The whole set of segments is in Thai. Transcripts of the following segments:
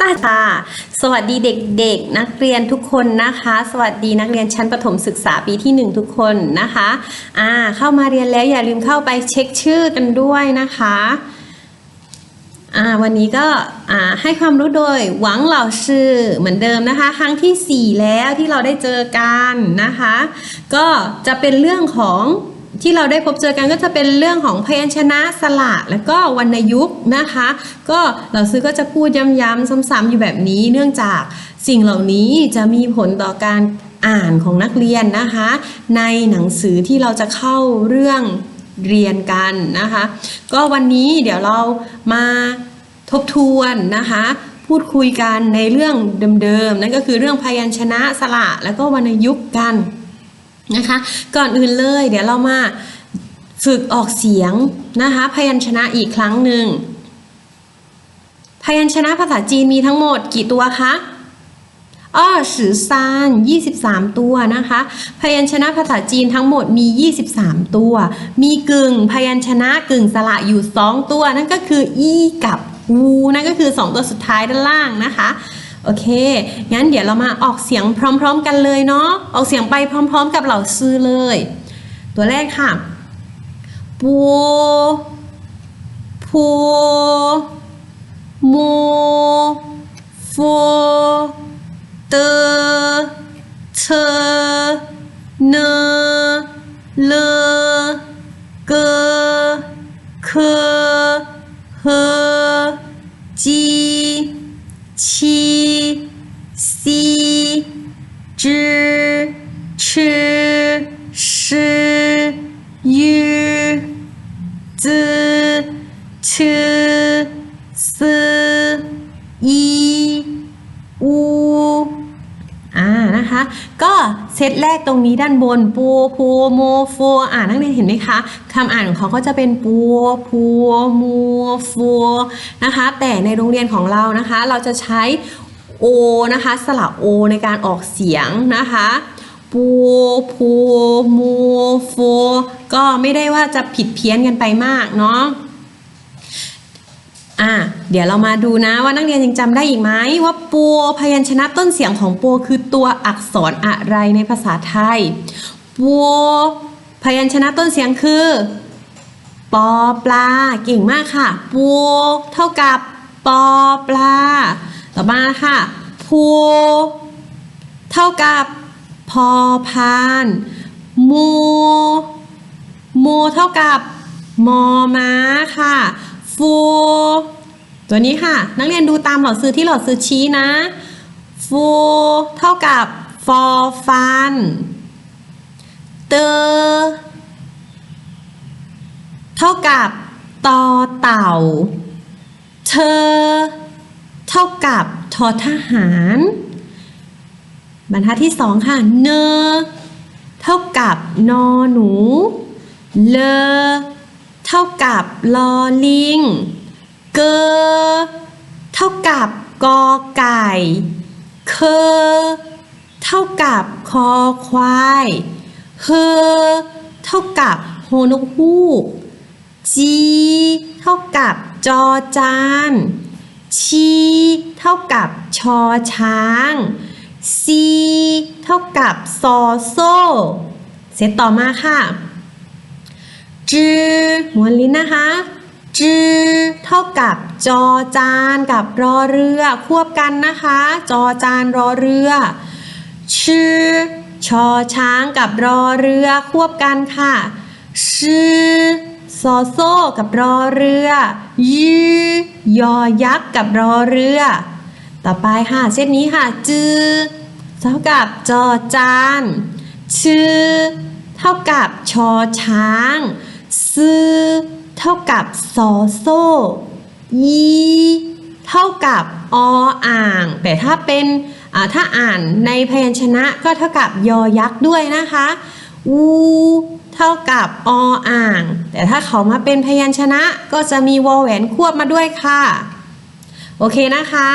ตาตาสวัสดีเด็กๆ นักเรียนทุกคนนะคะ สวัสดีนักเรียนชั้นประถมศึกษาปีที่ 1 ทุกคนนะคะอ่าเข้ามาเรียนแล้วอย่าลืมเข้าไปเช็คชื่อกันด้วยนะคะอ่าวันนี้ก็อ่าให้ความรู้โดยหวังเหล่าชื่อเหมือนเดิมนะคะ ครั้งทีสี่4 แล้วที่เราได้เจอกันนะคะ ก็จะเป็นเรื่องของ ที่เราได้พบเจอกันก็จะเป็นเรื่องของพยัญชนะสระแล้วก็วรรณยุกต์นะคะ ก็เราซื้อก็จะพูดย้ำๆซ้ำๆอยู่แบบนี้ เนื่องจากสิ่งเหล่านี้จะมีผลต่อการอ่านของนักเรียนนะคะ ในหนังสือที่เราจะเข้าเรื่องเรียนกันนะคะ ก็วันนี้เดี๋ยวเรามาทบทวนนะคะ พูดคุยกันในเรื่องเดิมๆนั่นก็คือเรื่องพยัญชนะสระแล้วก็วรรณยุกต์กัน นะคะ ก่อนอื่นเลยเดี๋ยวเรามาฝึกออกเสียงนะคะ พยัญชนะอีกครั้งหนึ่ง พยัญชนะภาษาจีนมีทั้งหมดกี่ตัวคะอ้อสือซาน23 ตัวนะคะ พยัญชนะภาษาจีนทั้งหมดมี 23 ตัว มีกึ่ง พยัญชนะกึ่งสระอยู่ 2 ตัว นั่นก็คืออีกับอูนั่นก็คือ 2 ตัวสุดท้ายด้านล่างนะคะ โอเค งั้นเดี๋ยวเรามาออกเสียงพร้อม ๆ กันเลยเนาะ ออกเสียงไปพร้อม ๆ กับเหล่าซื้อเลย ตัวแรกค่ะปัวพัวมัวฟัวเตอเธอเนเลเกเคเฮจี七、 แรกตรงนี้ด้านบนปูพูโมฟัวอ่านักเรียนเห็นไหมคะคำอ่านของเขาก็จะเป็นปัวพัวมัวฟัวนะคะ แต่ในโรงเรียนของเรานะคะ เราจะใช้โอนะคะ สระโอในการออกเสียงนะคะปัวพัวมัวฟัวก็ไม่ได้ว่าจะผิดเพี้ยนกันไปมากเนาะ อะเดี๋ยวเรามาดูนะว่านักเรียนยังจำได้อีกไหมว่าปัวพยัญชนะต้นเสียงของปัวคือตัวอักษรอะไรในภาษาไทยปัวพยัญชนะต้นเสียงคือปอปลาเก่งมากค่ะปัวเท่ากับปอปลา ต่อมาค่ะพัวเท่ากับพอพานมัวมัวเท่ากับมอม้าค่ะ ฟูตัวนี้ค่ะ นักเรียนดูตามหลอดซื้อที่หลอดซื้อชี้นะฟูเท่ากับฟอฟันเตอเท่ากับตอเต่า เธอ เท่ากับทอทหาร บรรทัดที่สองค่ะเนอเท่ากับนอหนู เล เท่ากับลอลิง เกอ เท่ากับกอไก่ เคอ เท่ากับคอควาย เฮอ เท่ากับโฮนกฮูก จี เท่ากับจอจานชีเท่ากับชอช้างซีเท่ากับซอโซ่เสร็จต่อมาค่ะ จือม้วนลิ้นนะคะจือเท่ากับจอจานกับรอเรือควบกันนะคะ จอจานรอเรือ ชื่อชอช้างกับรอเรือควบกันค่ะชื่อซอโซ่กับรอเรือ ยือยอยักษ์กับรอเรือ ต่อไปค่ะเช่นนี้ค่ะ จือเท่ากับจอจานชื่อเท่ากับชอช้าง ซื้อเท่ากับซอโซยีเท่ากับออ่าง แต่ถ้าเป็นถ้าอ่านในพยัญชนะก็เท่ากับยอยักษ์ด้วยนะคะอูเท่ากับออ่าง แต่ถ้าเขามาเป็นพยัญชนะก็จะมีวอแหวนควบมาด้วยค่ะ โอเคนะคะ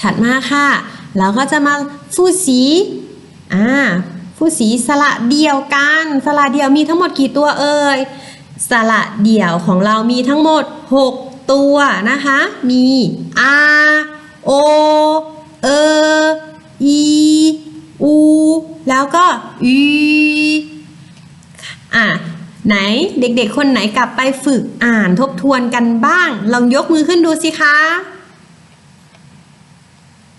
ถัดมาค่ะ เราก็จะมาฟูสีอ่า ฟูสีสระเดียวกัน สระเดียวมีทั้งหมดกี่ตัวเอ่ย สระเดี่ยวของเรามีทั้งหมด 6 ตัวนะคะ มี a o e i u แล้วก็ y อะไหนเด็กๆ คนไหนกลับไปฝึกอ่านทบทวนกันบ้าง ลองยกมือขึ้นดูสิคะ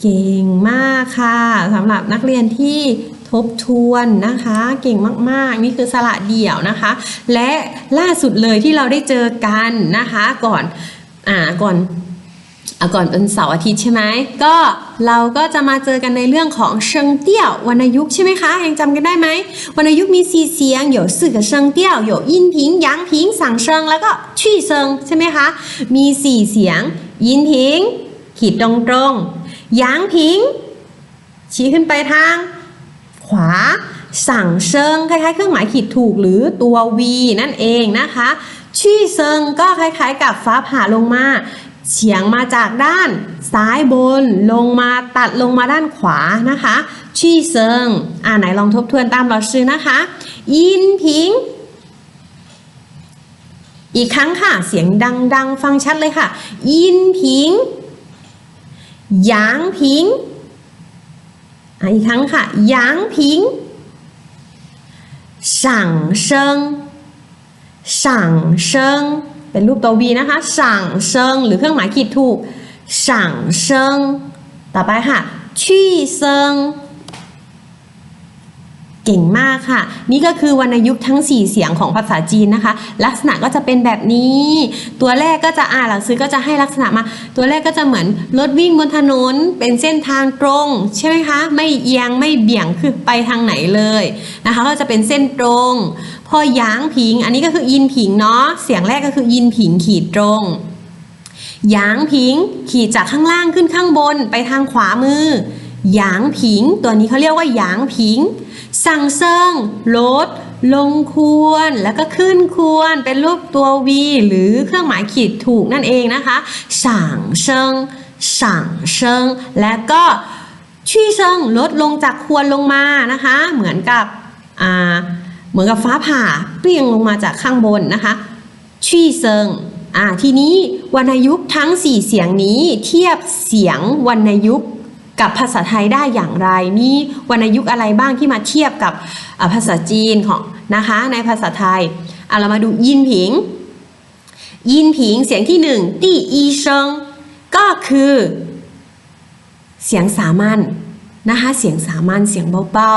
เก่งมากค่ะสำหรับนักเรียนที่ ทบทวนนะคะ เก่งมากๆ นี่คือสระเดี่ยวนะคะ และล่าสุดเลยที่เราได้เจอกันนะคะ ก่อนอ่าก่อนอ่ะก่อนเป็นเสาร์อาทิตย์ใช่ไหมก็เราก็จะมาเจอกันในเรื่องของเชิงเตี้ยววรรณยุกต์ใช่ไหมคะยังจำกันได้ไหมวรรณยุกต์มีสี่เสียง有四个声调有阴平阳平สั่งเชิงแล้วก็ชี่เชิงใช่ไหมคะมีสี่เสียงยินพิงขีดตรงตรงๆหยางพิง ชี้ขึ้นไปทาง ขวาสั่งเชิงคล้ายๆ เครื่องหมายขีดถูกหรือตัว V นั่นเองนะคะชี่เซิงก็คล้ายๆ กับฟ้าผ่าลงมาเฉียงมาจากด้านซ้ายบนลงมาตัดลงมาด้านขวานะคะชี่เซิงอ่าไหนลองทบทวนตามเราชื่อนะคะยินพิง อีกครั้งค่ะ เสียงดังๆ ฟังชัดเลยค่ะ ยินพิงหยางพิง อีกครั้งค่ะหยางพิงสั่งเชิงสั่งเชิงเป็นรูปตัว V นะคะสั่งเชิงหรือเครื่องหมายขีดถูกสั่งเชิงต่อไปค่ะชี่เซิง เก่งมากค่ะ นี่ก็คือวรรณยุกต์ทั้ง 4 เสียงของภาษาจีนนะคะ ลักษณะก็จะเป็นแบบนี้ ตัวแรกก็จะอ่านหลังซื้อก็จะให้ลักษณะมา ตัวแรกก็จะเหมือนรถวิ่งบนถนนเป็นเส้นทางตรง ใช่ไหมคะ ไม่เอียงไม่เบี่ยงคือไปทางไหนเลยนะคะ ก็จะเป็นเส้นตรงพอหยางผิง อันนี้ก็คือยินผิงเนาะเสียงแรกก็คือยินผิงขีดตรงหยางผิงขีดจากข้างล่างขึ้นข้างบนไปทางขวามือ หยางผิง ตัวนี้เขาเรียกว่าหยางผิง สั่งเซิงลด ลงควร แล้วก็ขึ้นควร เป็นรูปตัว V หรือเครื่องหมายขีดถูกนั่นเองนะคะ สั่งเซิงสั่งเซิงและก็ชี่เซิงลดลงจากควรลงมานะคะ เหมือนกับอ่าเหมือนกับฟ้าผ่าเปรี้ยงลงมาจากข้างบนนะคะชี่เซิงอ่าทีนี้วรรณยุกต์ทั้ง 4 เสียงนี้เทียบเสียงวรรณยุกต์ กับภาษาไทยได้อย่างไร มีวรรณยุกต์อะไรบ้างที่มาเทียบกับภาษาจีนของนะคะในภาษาไทยอะเรามาดูยินผิง ยินผิงเสียงที่หนึ่งตี้อีเชิงก็คือ เสียงสามัญนะคะเสียงสามัญเสียงเบา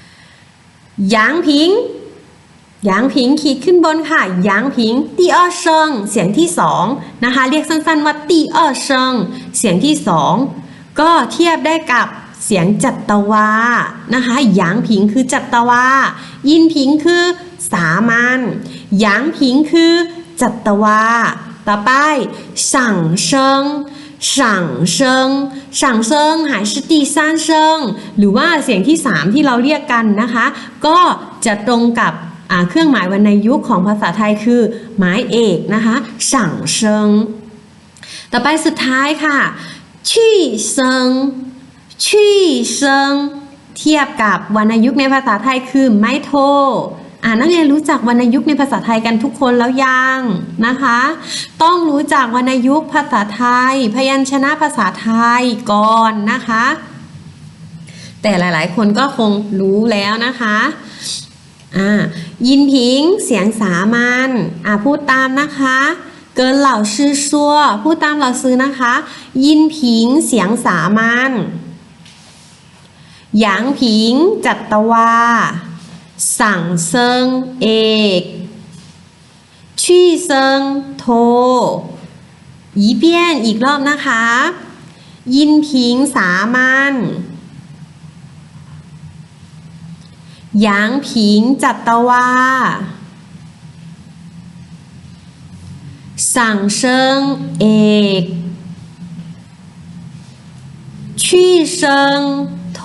ๆหยางผิงยางผิงขีดขึ้นบนค่ะยางผิงตีเออเชิงเสียงที่สองนะคะเรียกสั้นๆว่าตีเออเชิงเสียงที่สอง ก็เทียบได้กับเสียงจัตวานะคะหยางผิงคือจัตวา ยินผิงคือสามัญหยางผิงคือจัตวา ต่อไปสั่งเชิงสั่งเชิงสั่งเชิงหายสตีซานเชิงหรือว่าเสียงที่ 3 ที่เราเรียกกันนะคะ ก็จะตรงกับเครื่องหมายวรรณยุกต์ของภาษาไทยคือหมายเอกนะคะสั่งเชิงต่อไปสุดท้ายค่ะ ชี่เซิงชี่เซิงเทียบกับวรรณยุกต์ในภาษาไทยคือไม้โทอ่านักเรียนรู้จักวรรณยุกต์ในภาษาไทยกันทุกคนแล้วยังนะคะ ต้องรู้จักวรรณยุกต์ภาษาไทย พยัญชนะภาษาไทยก่อนนะคะ แต่หลายๆ คนก็คงรู้แล้วนะคะอ่ายินผิงเสียงสามัญอ่าพูดตามนะคะ เกินเหล่าชื่อซัวพูดตามเหล่าซื้อนะคะ ยินผิงเสียงสามัญหยางผิงจัตวา สั่งเซิงเอกชี่เซิงโทอีเปียนอีกรอบนะคะ ยินผิงสามัญหยางผิงจัตวา สั่งเซิงเอกชี่เซิงโท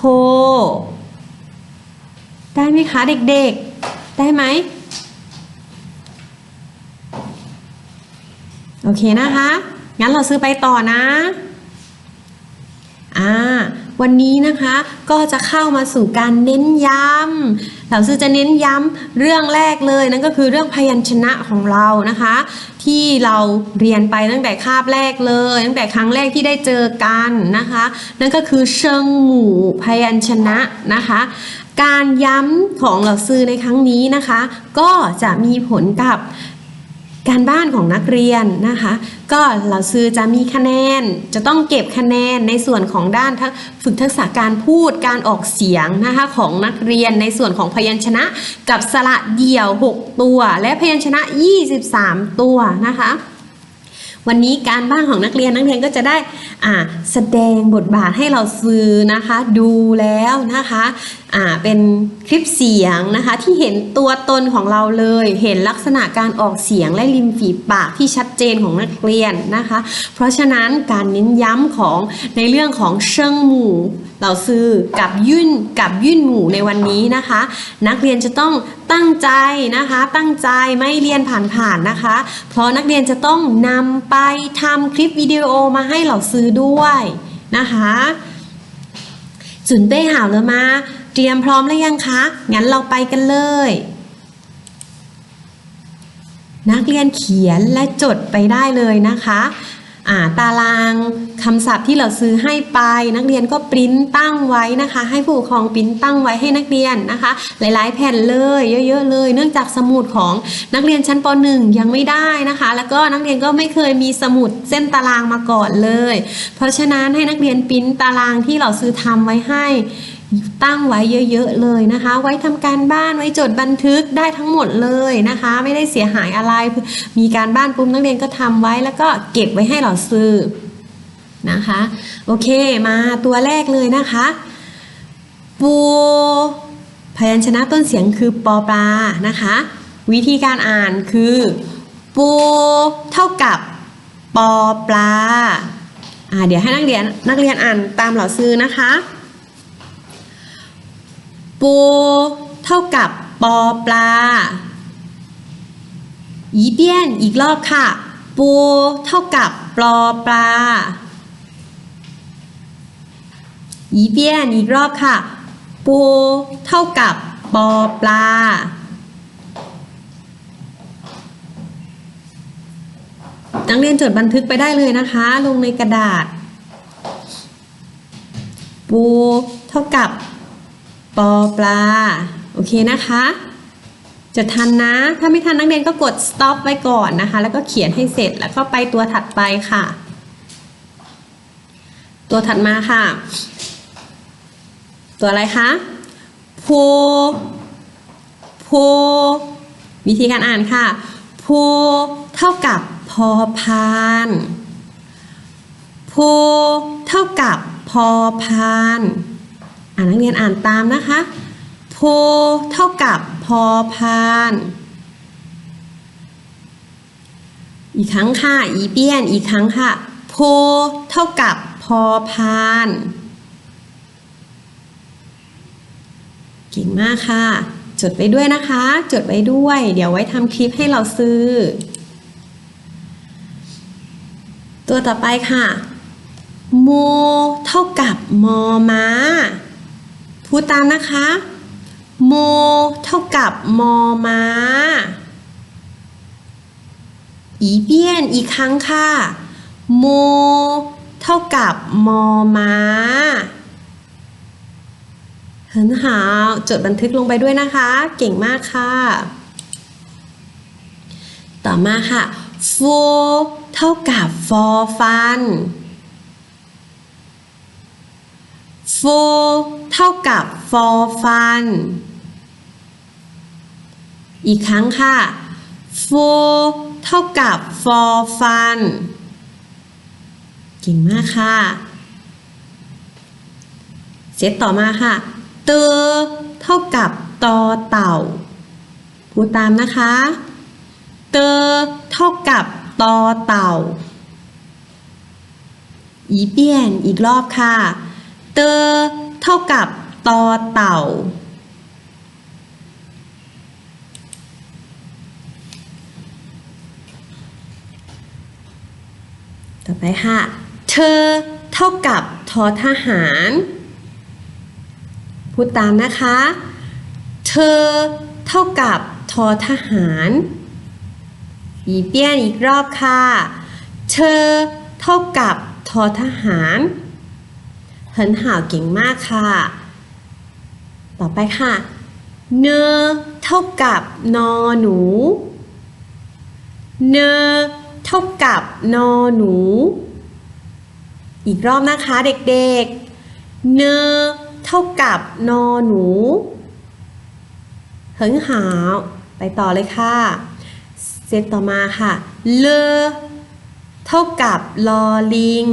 ได้ไหมคะเด็กๆ ได้ไหม โอเคนะคะ งั้นเราซื้อไปต่อนะอ่าวันนี้นะคะก็จะเข้ามาสู่การเน้นย้ำ หลังซือจะเน้นย้ำเรื่องแรกเลยนั่นก็คือเรื่องพยัญชนะของเรานะคะ ที่เราเรียนไปตั้งแต่คาบแรกเลย ตั้งแต่ครั้งแรกที่ได้เจอกันนะคะ นั่นก็คือเชิงหมู่พยัญชนะนะคะ การย้ำของเหล่าซื้อในครั้งนี้นะคะ ก็จะมีผลกับ การบ้านของนักเรียนนะคะ ก็เหล่าซื้อจะมีคะแนน จะต้องเก็บคะแนนในส่วนของด้านทักฝึกทักษะการพูดการออกเสียงนะคะของนักเรียนในส่วนของพยัญชนะกับสระเดี่ยว 6 ตัว และพยัญชนะ 23 ตัวนะคะวันนี้การบ้านของนักเรียนนักเรียนก็จะได้แสดงบทบาทให้เราซื้อนะคะ ดูแล้วนะคะ อ่าเป็นคลิปเสียงนะคะ ที่เห็นตัวตนของเราเลย เห็นลักษณะการออกเสียงและริมฝีปากที่ชัดเจนของนักเรียนนะคะ เพราะฉะนั้นการเน้นย้ำของในเรื่องของเชิงหมู่เราซื้อกับยื่นกับยื่นหมู่ในวันนี้นะคะ นักเรียนจะต้องตั้งใจนะคะ ตั้งใจไม่เรียนผ่านๆนะคะ เพราะนักเรียนจะต้องนำไปทำคลิปวิดีโอมาให้เราซื้อด้วยนะคะจุนเป้หาวแล้วมา เตรียมพร้อมหรือยังคะ งั้นเราไปกันเลย นักเรียนเขียนและจดไปได้เลยนะคะาตารางคำศัพท์ที่เราซื้อให้ไป นักเรียนก็ปริ้นตั้งไว้นะคะ ให้ผู้ปกครองปริ้นตั้งไว้ให้นักเรียนนะคะ หลายๆ แผ่นเลยเยอะๆเลย เนื่องจากสมุดของนักเรียนชั้นป .1 ยังไม่ได้นะคะ แล้วก็นักเรียนก็ไม่เคยมีสมุดเส้นตารางมาก่อนเลย เพราะฉะนั้นให้นักเรียนปริ้นตารางที่เราซื้อทำไว้ให้ ตั้งไว้เยอะๆเลยนะคะ ไว้ทำการบ้านไว้จดบันทึกได้ทั้งหมดเลยนะคะ ไม่ได้เสียหายอะไร มีการบ้านปุ๊บนักเรียนก็ทำไว้แล้วก็เก็บไว้ให้เราซื้อนะคะ โอเคมาตัวแรกเลยนะคะปูพยัญชนะต้นเสียงคือปอปลานะคะ วิธีการอ่านคือปูเท่ากับปอปลาอ่าเดี๋ยวให้นักเรียนนักเรียนอ่านตามเหล่าซื้อนะคะ ปูเท่ากับปอปลาอีเปียนอีกรอบค่ะ ปูเท่ากับปลอปลาอีเปียนอีกรอบค่ะ ปูเท่ากับปอปลานักเรียนจดบันทึกไปได้เลยนะคะ ลงในกระดาษ ปูเท่ากับ ปอปลา โอเคนะคะ จะทันนะ ถ้าไม่ทันนักเรียนก็กด stop ไว้ก่อนนะคะ แล้วก็เขียนให้เสร็จแล้วก็ไปตัวถัดไปค่ะ ตัวถัดมาค่ะ ตัวอะไรคะโพโพวิธีการอ่านค่ะโพเท่ากับพอพานโพเท่ากับพอพาน อ่านนักเรียนอ่านตามนะคะ โพเท่ากับพอพาน อีกครั้งค่ะ อีเปี้ยน อีกครั้งค่ะ โพเท่ากับพอพาน เก่งมากค่ะ จดไว้ด้วยนะคะ จดไว้ด้วย เดี๋ยวไว้ทำคลิปให้เราซื้อ ตัวต่อไปค่ะโมเท่ากับมอม้า พูดตามนะคะ โม เท่ากับมอมาอีเปี้ยนอีกครั้งค่ะ โม เท่ากับมอมาเหินหาวจดบันทึกลงไปด้วยนะคะ เก่งมากค่ะ ต่อมาค่ะโฟเท่ากับฟอฟัน โฟเท่ากับฟอฟันอีกครั้งค่ะโฟเท่ากับฟอฟันเก่งมากค่ะ เซตต่อมาค่ะ เตอเท่ากับตอเต่า พูดตามนะคะ เตอเท่ากับตอเต่าอีเปียนอีกรอบค่ะ เตอเท่ากับตอเต่า ต่อไปค่ะเธอเท่ากับทอทหาร พูดตามนะคะ เธอเท่ากับทอทหารอีเปียนอีกรอบค่ะ เธอเท่ากับทอทหาร เหินห่าวเก่งมากค่ะ ต่อไปค่ะ เนเท่ากับนอหนู เนเท่ากับนอหนู อีกรอบนะคะเด็กๆ เนเท่ากับนอหนูเหิงหาวไปต่อเลยค่ะ เซตต่อมาค่ะ เลเท่ากับลอลิง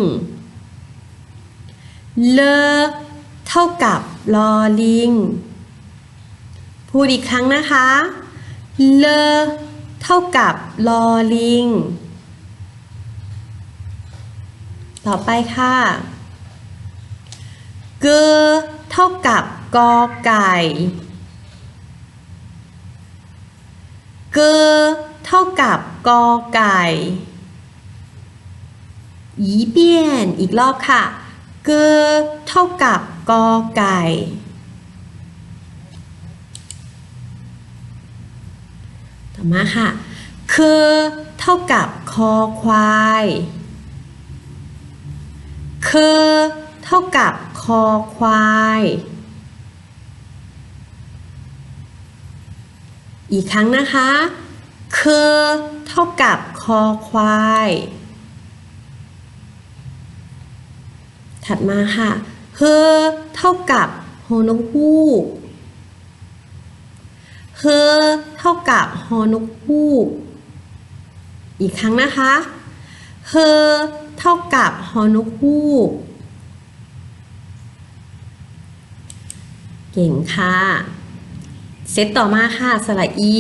เลเท่ากับลอลิง พูดอีกครั้งนะคะ เลเท่ากับลอลิง ต่อไปค่ะเกอเท่ากับกอไก่ เกอเท่ากับกอไก่อีเปียนอีกรอบค่ะ เกอเท่ากับกอไก่ ต่อมาค่ะ คือเท่ากับคอควาย คือเท่ากับคอควาย อีกครั้งนะคะ คือเท่ากับคอควาย ถัดมาค่ะ เฮอเท่ากับโฮนกฮูก เฮอเท่ากับฮอนกฮูก อีกครั้งนะคะ เฮอเท่ากับฮอนกฮูก เก่งค่ะ เซตต่อมาค่ะ สระอี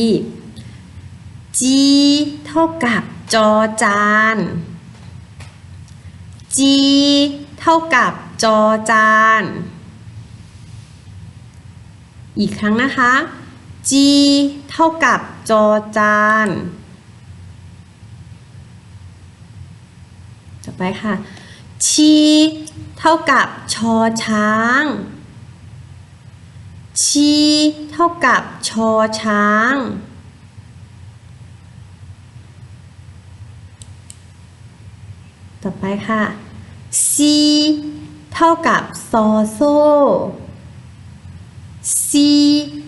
จีเท่ากับจอจานจี เท่ากับจอจาน อีกครั้งนะคะจีเท่ากับจอจาน ต่อไปค่ะชีเท่ากับชอช้างชีเท่ากับชอช้าง ต่อไปค่ะ ซีเท่ากับซอโซ่ซี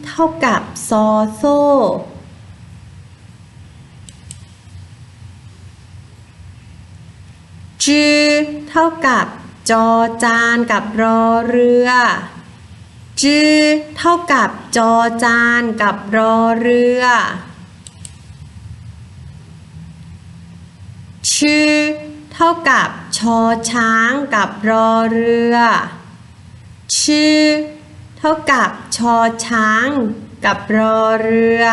เท่ากับซอโซ่จือเท่ากับจอจานกับรอเรือจือเท่ากับจอจานกับรอเรือชื่อ เท่ากับชอช้างกับรอเรือ ชื่อ เท่ากับชอช้างกับรอเรือ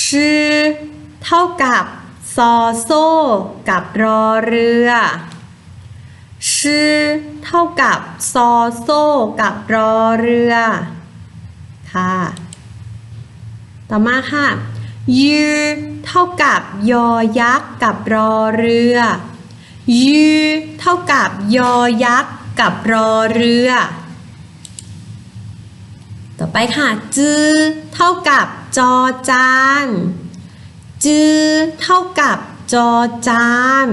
ชื่อ เท่ากับซอโซ่กับรอเรือชื่อเท่ากับซอโซ่กับรอเรือ ค่ะ ต่อมาค่ะ ยืเท่ากับยอยักษ์กับรอเรือยืเท่ากับยอยักษ์กับรอเรือ ต่อไปค่ะจือเท่ากับจอจานจือเท่ากับจอจาน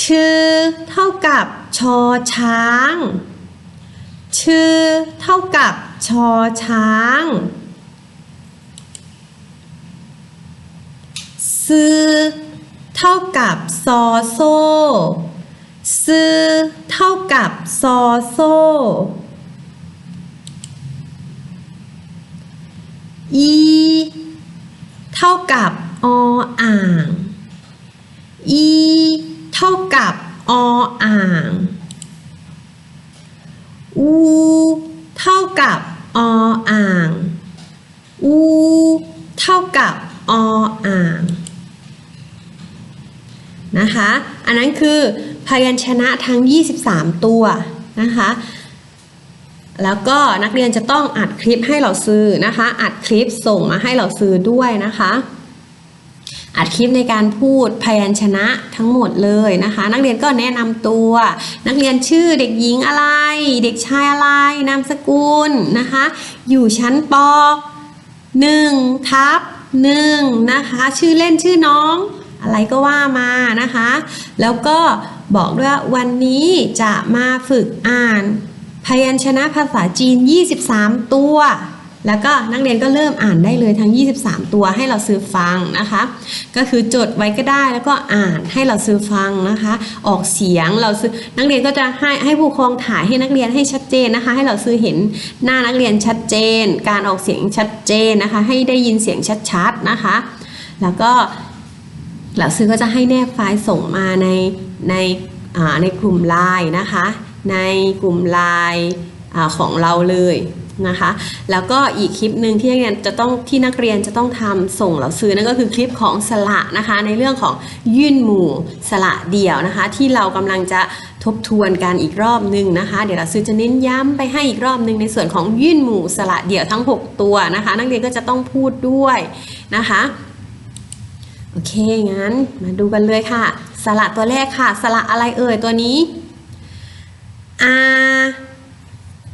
ชื่อเท่ากับชอช้าง ชื่อเท่ากับชอช้าง ซื้อเท่ากับซอโซ่ซื้อเท่ากับซอโซ่อีเท่ากับออ่างอีเท่ากับออ่างอูเท่ากับออ่างอูเท่ากับออ่าง นะคะ อันนั้นคือพยัญชนะทั้ง 23 ตัวนะคะ แล้วก็นักเรียนจะต้องอัดคลิปให้เราซื้อนะคะ อัดคลิปส่งมาให้เราซื้อด้วยนะคะ อัดคลิปในการพูดพยัญชนะทั้งหมดเลยนะคะ นักเรียนก็แนะนำตัว นักเรียนชื่อเด็กหญิงอะไร เด็กชายอะไร นามสกุลนะคะ อยู่ชั้นป 1 ทับ1นะคะ ชื่อเล่นชื่อน้อง อะไรก็ว่ามานะคะ แล้วก็บอกด้วยว่าวันนี้จะมาฝึกอ่าน พยัญชนะภาษาจีน 23 ตัว แล้วก็นักเรียนก็เริ่มอ่านได้เลยทั้ง 23 ตัวให้เราซื้อฟังนะคะ ก็คือจดไว้ก็ได้แล้วก็อ่านให้เราซื้อฟังนะคะ ออกเสียงเราซื้อนักเรียนก็จะให้ให้ผู้ปกครองถ่ายให้นักเรียนให้ชัดเจนนะคะ ให้เราซื้อเห็นหน้านักเรียนชัดเจน การออกเสียงชัดเจนนะคะ ให้ได้ยินเสียงชัดๆนะคะ แล้วก็ หลักซื้อก็จะให้แนบไฟล์ส่งมาในในในกลุ่มไลน์นะคะ ในกลุ่มไลน์ของเราเลยนะคะ แล้วก็อีกคลิปหนึ่งที่นักเรียนจะต้องที่นักเรียนจะต้องทำส่งเหล่าซื้อนั่นก็คือคลิปของสระนะคะ ในเรื่องของยื่นหมู่สระเดี่ยวนะคะ ที่เรากำลังจะทบทวนกันอีกรอบหนึ่งนะคะ เดี๋ยวเราซื้อจะเน้นย้ำไปให้อีกรอบหนึ่งในส่วนของยื่นหมู่สระเดี่ยวทั้ง 6 ตัวนะคะ นักเรียนก็จะต้องพูดด้วยนะคะ โอเค งั้นมาดูกันเลยค่ะ สระตัวแรกค่ะ สระอะไรเอ่ยตัวนี้ อา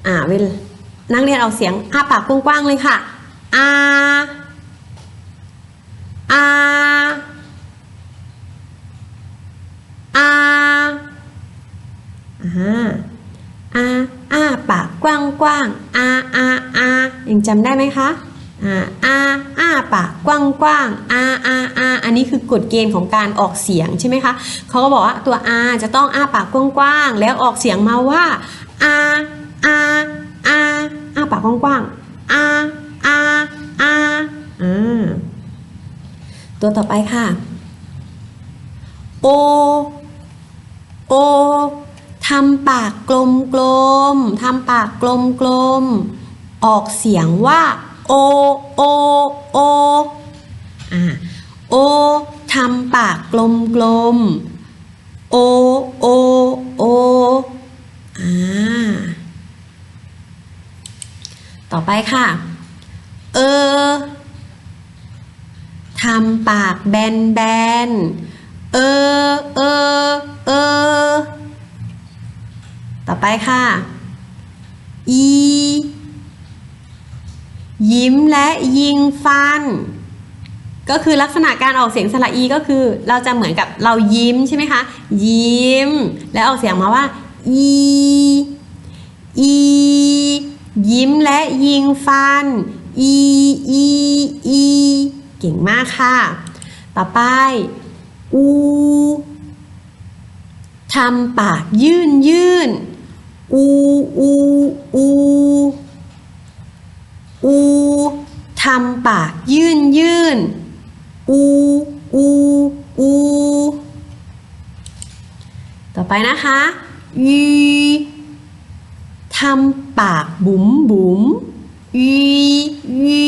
อ่าเวลนักเรียนเอาเสียงอ้าปากกว้างๆเลยค่ะ อาอาอาอ่าอาอ้าปากกว้างๆอาอาอายังจำได้ไหมคะ อ่าอาอ้าปากกว้างๆอาอาอาอันนี้คือกฎเกณฑ์ของการออกเสียงใช่ไหมคะเขาก็บอกว่าตัว R จะต้องอ้าปากกว้างๆแล้วออกเสียงมาว่า R R R อ้าปากกว้างๆ R R R อ่าตัวต่อไปค่ะ O O ทำปากกลมๆทำปากกลมๆออกเสียงว่า โอโอโออ่าโอทำปากกลมๆโอโอโออ่าต่อไปค่ะ เออทำปากแบนๆเออเออเออต่อไปค่ะอี ยิ้มและยิงฟัน ก็คือลักษณะการออกเสียงสระอีก็คือ เราจะเหมือนกับเรายิ้มใช่ไหมคะ ยิ้ม แล้วออกเสียงมาว่าอีอียิ้มและยิงฟันอีอีอีเก่งมากค่ะ ต่อไปอูทำปากยื่นยื่นอูอูอู อูทำปากยื่นยื่นอูอูอูต่อไปนะคะยีทำปากบุ๋มบุ๋มยียี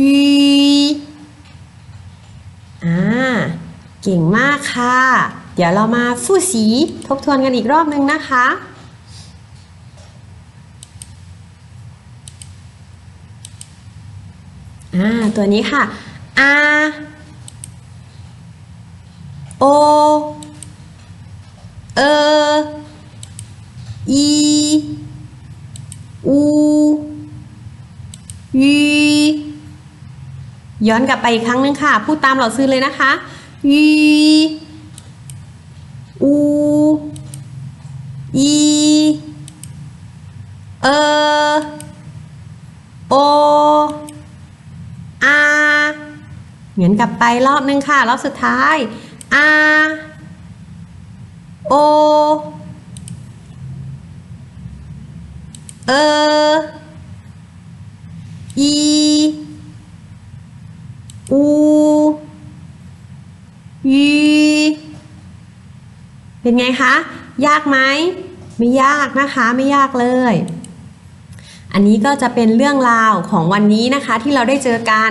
ยีอ่า เก่งมากค่ะ เดี๋ยวเรามาฟูสีทบทวนกันอีกรอบนึงนะคะ อ่า ตัวนี้ค่ะ R O เออ E U ยีย้อนกลับไปอีกครั้งหนึงค่ะ พูดตามเราซื้อเลยนะคะยี หมือนกลับไปรอบนึงค่ะ รอบสุดท้ายอาโอเออ อี อู ยี เป็นไงคะ ยากไหม ไม่ยากนะคะ ไม่ยากเลย อันนี้ก็จะเป็นเรื่องราวของวันนี้นะคะที่เราได้เจอกัน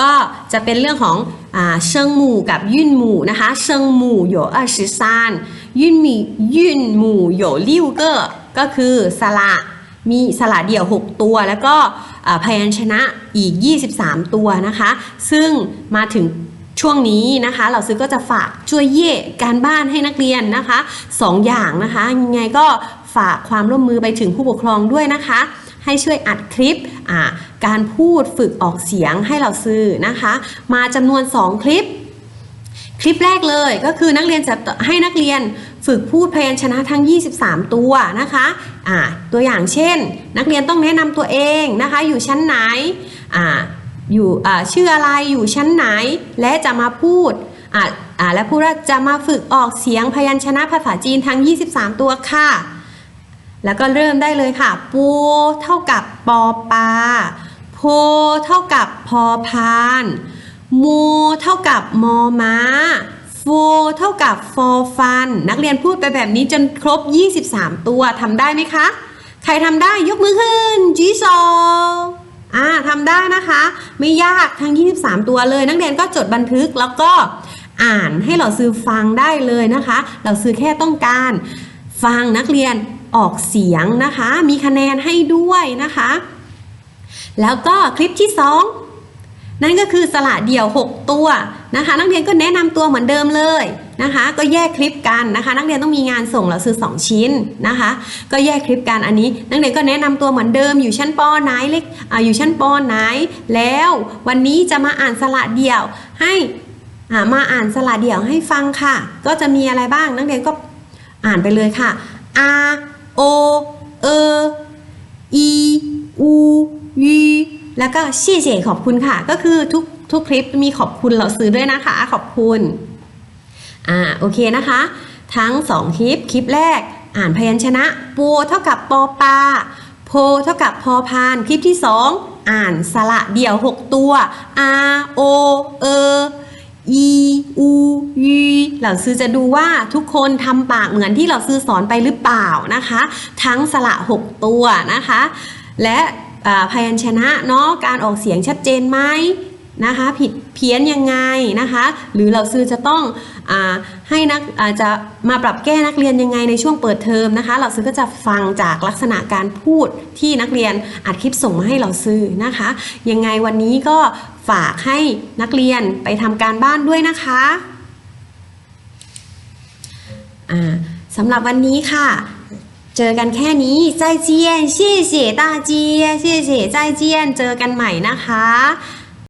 ก็จะเป็นเรื่องของอ่าเชิงหมู่กับยื่นหมู่นะคะเชิงหมู่有二十三ยื่นหมี่ยื่นหมู่有六个ก็คือสระมีสระเดี่ยว 6 ตัว แล้วก็อ่าพยัญชนะอีก 23 ตัวนะคะ ซึ่งมาถึง ช่วงนี้นะคะ เราซื้อก็จะฝากช่วยเย่การบ้านให้นักเรียนนะคะสองอย่างนะคะยังไงก็ฝากความร่วมมือไปถึงผู้ปกครองด้วยนะคะ ให้ช่วยอัดคลิปการพูดฝึกออกเสียงให้เราซื้อนะคะ มาจำนวน 2 คลิป คลิปแรกเลยก็คือนักเรียนจะให้นักเรียนฝึกพูดพยัญชนะทั้ง 23 ตัวนะคะอ่าตัวอย่างเช่น นักเรียนต้องแนะนำตัวเองนะคะ อยู่ชั้นไหนออยู่อ่ชื่ออะไรอยู่ชั้นไหน และจะมาพูดและพูดว่าจะมาฝึกออกเสียงพยัญชนะภาษาจีนทั้ง 23 ตัวค่ะ แล้วก็เริ่มได้เลยค่ะ ปูเท่ากับปอปลาโพเท่ากับพอพานมูเท่ากับมอม้าโฟเท่ากับฟอฟัน นักเรียนพูดไปแบบนี้จนครบ 23 ตัวทำได้ไหมคะ ใครทำได้ยกมือขึ้นจีโซอ่าทำได้นะคะ ไม่ยากทั้ง 23 ตัวเลย นักเรียนก็จดบันทึกแล้วก็อ่านให้เราซื้อฟังได้เลยนะคะ เราซื้อแค่ต้องการฟังนักเรียน ออกเสียงนะคะ มีคะแนนให้ด้วยนะคะ แล้วก็คลิปที่ 2 นั่นก็คือสระเดี่ยว 6 ตัวนะคะ นักเรียนก็แนะนำตัวเหมือนเดิมเลยนะคะ ก็แยกคลิปกันนะคะ นักเรียนต้องมีงานส่งเราซื้อ2 ชิ้นนะคะ ก็แยกคลิปกันอันนี้ นักเรียนก็แนะนำตัวเหมือนเดิมอยู่ชั้นปไหนเล็กออยู่ชั้นปไหน แล้ววันนี้จะมาอ่านสระเดี่ยวให้อ่ามาอ่านสระเดี่ยวให้ฟังค่ะ ก็จะมีอะไรบ้างนักเรียนก็อ่านไปเลยค่ะ a o e i u y แล้วก็ชี่เฉขอบคุณค่ะ ก็คือทุกทุกคลิปมีขอบคุณเราซื้อด้วยนะคะ ขอบคุณ อ่า โอเคนะคะ ทั้ง 2 คลิป คลิปแรก อ่านพยัญชนะปูเท่ากับปอปลาโพเท่ากับพอพาน คลิปที่ 2 อ่านสระเดี่ยว 6 ตัว a o e e u y เหล่าซื้อจะดูว่าทุกคนทำปากเหมือนที่เราซื้อสอนไปหรือเปล่านะคะ ทั้งสระ 6 ตัวนะคะ และพยัญชนะเนาะการออกเสียงชัดเจนไหมนะคะผิดเพี้ยนยังไงนะคะ หรือเราซื้อจะต้องอให้นักอาจจะมาปรับแก้นักเรียนยังไงในช่วงเปิดเทอมนะคะ เราซื้อก็จะฟังจากลักษณะการพูดที่นักเรียนอัดคลิปส่งมาให้เราซื้อนะคะ ยังไงวันนี้ก็ ฝากให้นักเรียนไปทำการบ้านด้วยนะคะสำหรับวันนี้ค่ะ เจอกันแค่นี้ใจเจียนเชี่ยเสีาเจียเชี่ยเสียใจเจียเจอกันใหม่นะคะ